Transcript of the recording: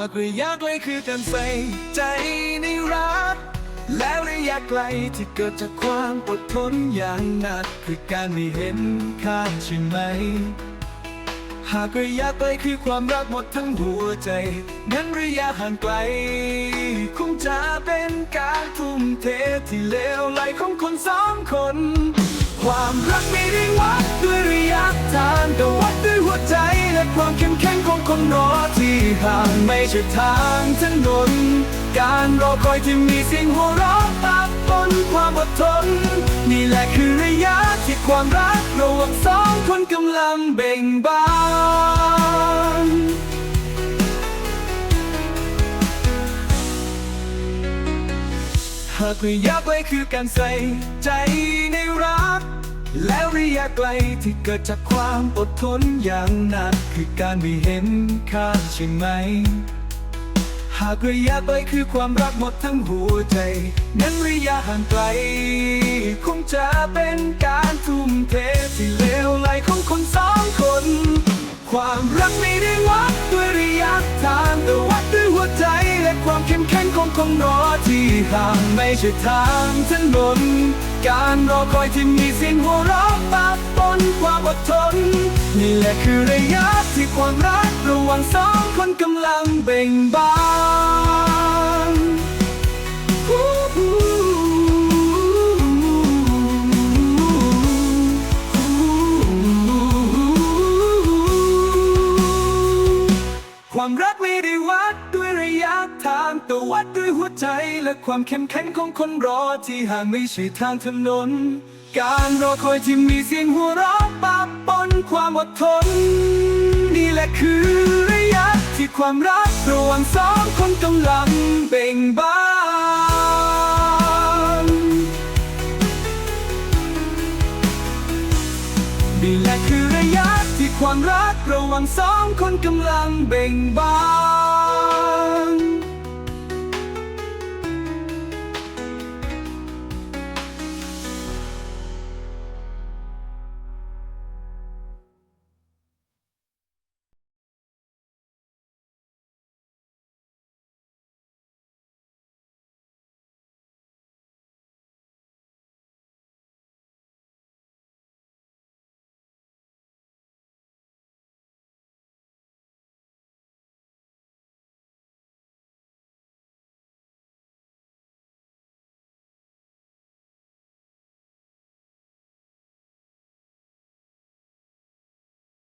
ากระยะไกลคือการใส่ใจในรัก แล้วระยะไกลที่เกิดจากความอดทนอย่างหนักคือการไม่เห็นค่าใช่ไหม หากระยะไกลคือความรักหมดทั้งหัวใจงั้นระยะห่างไกล คงจะเป็นการทุ่มเทที่เลวไหลของคนสองคน ความรักไม่ได้วัดด้วยระยะทางแต่วัดด้วยหัวใจ ความเข้มแข็งของคนรอที่ห่างไม่ใช่ทางถนน การรอคอยที่มีเสียงหัวเราะปะปนความอดทน นี่แหละคือระยะที่ความรักระหว่างสองคนกำลังเบ่งบานหากระยะไกลคือการใส่ใจในรัก แล้วระยะไกลที่เกิดจากความอดทนอย่างหนักคือการไม่เห็นค่าใช่ไหม หากระยะไกลคือความรักหมดทั้งหัวใจ นั้นระยะห่างไกล คงจะเป็นการทุ่มเทที่เลวไหลของคนสองคน ความรักไม่ได้วัดด้วยระยะทางแต่วัดด้วยหัวใจและความเข้มแข็งของคนรอที่ห่างไม่ใช่ทางถนน การรอคอยที่มีเสียงหัวเราะปะปนความอดทน นี่แหละคือระยะที่ความรักระหว่างสองคนกำลังเบ่งบานความรักไม่ได้วัดางแต่วัดด้วยหัวใจและความเข้มแข็งของคนรอที่ห่างไม่ใช่ทางถนน การรอคอยที่มีเสียงหัวเราะปะปนความอดทน นี่แหละคือระยะที่ความรักระหว่างสองคนกำลังเบ่งบานนี่แหละคือระยะที่ความรักระหว่างสองคนกำลังเบ่งบาน